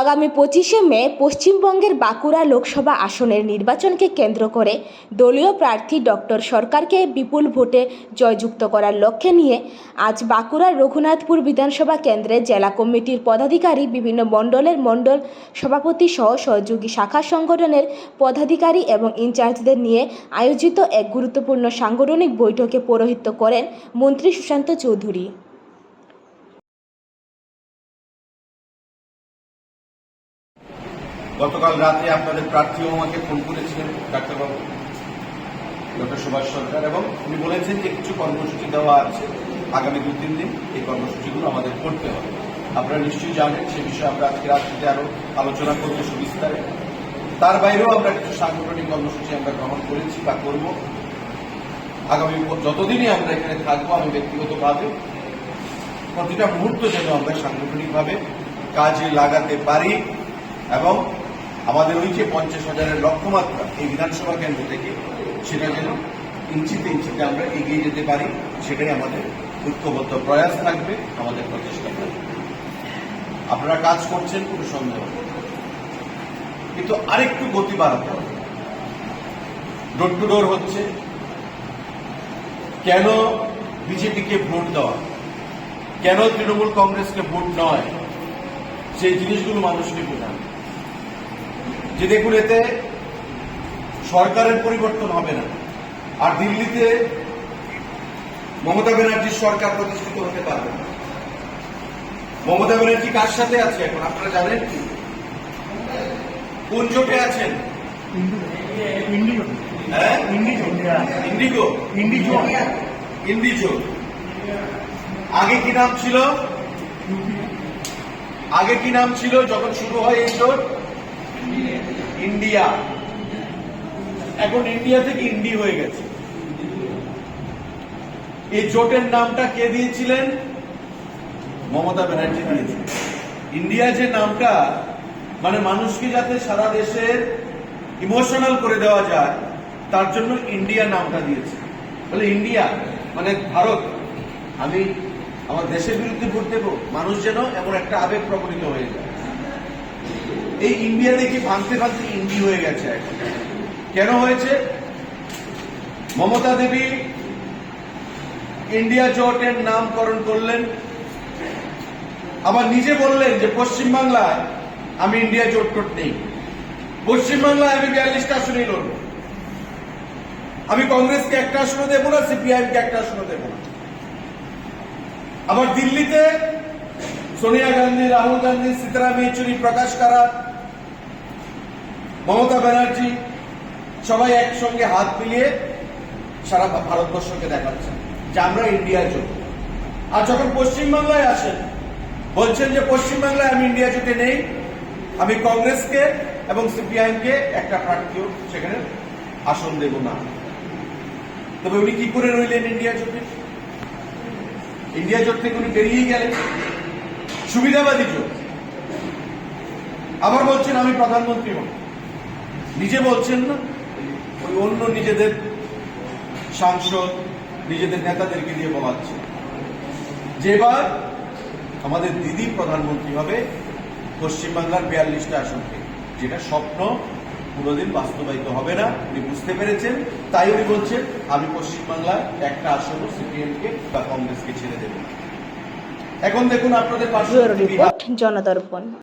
আগামী পঁচিশে মে পশ্চিমবঙ্গের বাঁকুড়া লোকসভা আসনের নির্বাচনকে কেন্দ্র করে দলীয় প্রার্থী ডক্টর সরকারকে বিপুল ভোটে জয়যুক্ত করার লক্ষ্যে নিয়ে আজ বাঁকুড়ার রঘুনাথপুর বিধানসভা কেন্দ্রে জেলা কমিটির পদাধিকারী বিভিন্ন মণ্ডলের মণ্ডল সভাপতি সহ সহযোগী শাখা সংগঠনের পদাধিকারী এবং ইনচার্জদের নিয়ে আয়োজিত এক গুরুত্বপূর্ণ সাংগঠনিক বৈঠকে পৌরোহিত্য করেন মন্ত্রী সুশান্ত চৌধুরী। গতকাল রাতে আপনাদের প্রার্থীও আমাকে ফোন করেছিলেন, ডাক্তারবাবু, ডক্টর সুভাষ সরকার, এবং উনি বলেছেন যে কিছু কর্মসূচি দেওয়া আছে। আগামী দু তিন দিন এই কর্মসূচিগুলো আমাদের করতে হবে। আপনারা নিশ্চয়ই জানেন, সে বিষয়ে আমরা আজকে রাত্রিতে আরও আলোচনা করব সুবিস্তারে। তার বাইরেও আমরা কিছু সাংগঠনিক কর্মসূচি আমরা গ্রহণ করেছি বা করব। আগামী যতদিনই আমরা এখানে থাকব, আমি ব্যক্তিগতভাবে প্রতিটা মুহূর্ত যেন আমরা সাংগঠনিকভাবে কাজে লাগাতে পারি এবং আমাদের ওই যে পঞ্চাশ হাজারের লক্ষ্যমাত্রা এই বিধানসভা কেন্দ্র থেকে, সেটা যেন ইঞ্চিতে ইঞ্চিতে আমরা এগিয়ে যেতে পারি, সেটাই আমাদের ঐক্যবদ্ধ প্রয়াস থাকবে, আমাদের প্রচেষ্টা থাকবে। আপনারা কাজ করছেন, কোনো সন্দেহ কিন্তু আরেকটু গতি বাড়াতে হবে। ডোর টু ডোর হচ্ছে, কেন বিজেপিকে ভোট দেওয়া? কেন তৃণমূল কংগ্রেসকে ভোট নয়? সেই জিনিসগুলো মানুষকে বোঝান। যে দেখুন এতে সরকারের পরিবর্তন হবে না। আর দিল্লিতে মমতা ব্যানার্জির সরকার প্রতিষ্ঠিত হতে পারবে না। মমতা ব্যানার্জি কার সাথে আছে এখন? আপনারা জানেন কি? কোন জোটে আছেন? হ্যাঁ? ইন্ডিগো। Indigo Indigo. আগে কি নাম ছিল? আগে কি নাম ছিল যখন শুরু হয় এই জোট? ইন্ডিয়া। এখন ইন্ডিয়া থেকে ইন্ডি হয়ে গেছে। এই জোটের নামটা কে দিয়েছিলেন? মমতা ব্যানার্জি দিয়েছিলেন। ইন্ডিয়া যে নামটা মানে মানুষকে যাতে সারা দেশের ইমোশনাল করে দেওয়া যায়, তার জন্য ইন্ডিয়া নামটা দিয়েছে। বলে ইন্ডিয়া মানে ভারত, আমি আমার দেশের বিরুদ্ধে ভোট দেবো। মানুষ যেন এমন একটা আবেগ প্রকটিত হয়ে যায়। এই ইন্ডিয়া দেখি ভাঙতে ভাঙতে ইন্ডি হয়ে গেছে কেন হয়েছে? মমতা দেবী ইন্ডিয়া জোটের নামকরণ করলেন। আবার নিজে বললেন যে পশ্চিমবাংলায় আমি ইন্ডিয়া জোট টোট নেই। পশ্চিমবাংলায় আমি বিয়াল্লিশটা আসনেই লড়ব। আমি কংগ্রেসকে একটা আসনও দেবো না, সিপিআইএমকে একটা আসনও দেবো না। আবার দিল্লিতে সোনিয়া গান্ধী, রাহুল গান্ধী, সীতারাম ইয়েচুরি, প্রকাশ কারাত মমতা ব্যানার্জি সবাই একসঙ্গে হাত মিলিয়ে সারা ভারতবর্ষকে দেখাচ্ছেন যে আমরা ইন্ডিয়া জোট। আর যখন পশ্চিমবাংলায় আসেন, বলছেন যে পশ্চিমবাংলায় আমি ইন্ডিয়া জোটে নেই, আমি কংগ্রেসকে এবং সিপিআইএমকে একটা প্রার্থীও সেখানে আসন দেব না। তবে উনি কি করে রইলেন ইন্ডিয়া জোটে? ইন্ডিয়া জোট থেকে উনি বেরিয়ে গেলেন। সুবিধাবাদী জোট। আবার বলছেন, আমি প্রধানমন্ত্রী হব। নিজে বলছেন না? ওই অন্য নিজেদের সাংসদ নিজেদের নেতাদেরকে দিয়ে বলাচ্ছে। যে এবার আমাদের দিদি প্রধানমন্ত্রী হবে পশ্চিমবাংলার বিয়াল্লিশটা আসন থেকে যেটা স্বপ্ন কোনোদিন বাস্তবায়িত হবে না উনি বুঝতে পেরেছেন। তাই উনি বলছেন আমি পশ্চিমবাংলায় একটা আসনও সিপিএমকে বা কংগ্রেসকে ছেড়ে দেব এখন দেখুন আপনাদের পাশে জনদর্পণ।